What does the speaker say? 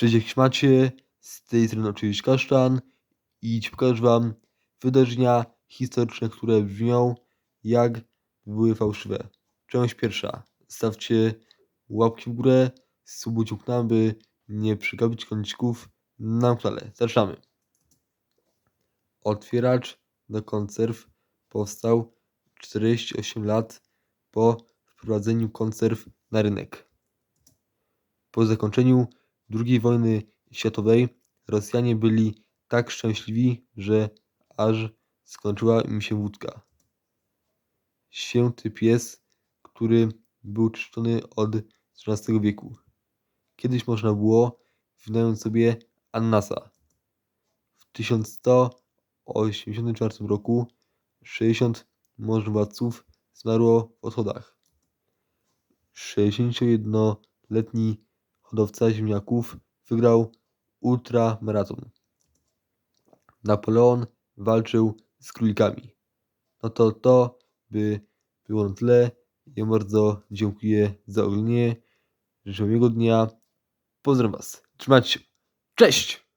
Cześć, jak macie? Z tej strony oczywiście Kasztan i dziś pokażę wam wydarzenia historyczne, które brzmią jak były fałszywe. Część pierwsza. Stawcie łapki w górę, subujcie kanał, by nie przegapić kącików na kanale. Zaczynamy. Otwieracz do konserw powstał 48 lat po wprowadzeniu konserw na rynek. Po zakończeniu II wojny światowej Rosjanie byli tak szczęśliwi, że aż skończyła im się wódka. Święty pies, który był czczony od XIII wieku. Kiedyś można było wynająć sobie Annasa. W 1184 roku 60 możnowładców zmarło w odchodach. 61-letni hodowca ziemniaków wygrał ultramaraton. Napoleon walczył z królikami. No to to by było na tyle. Ja bardzo dziękuję za oglądanie. Życzę miłego dnia. Pozdrawiam Was. Trzymajcie się. Cześć!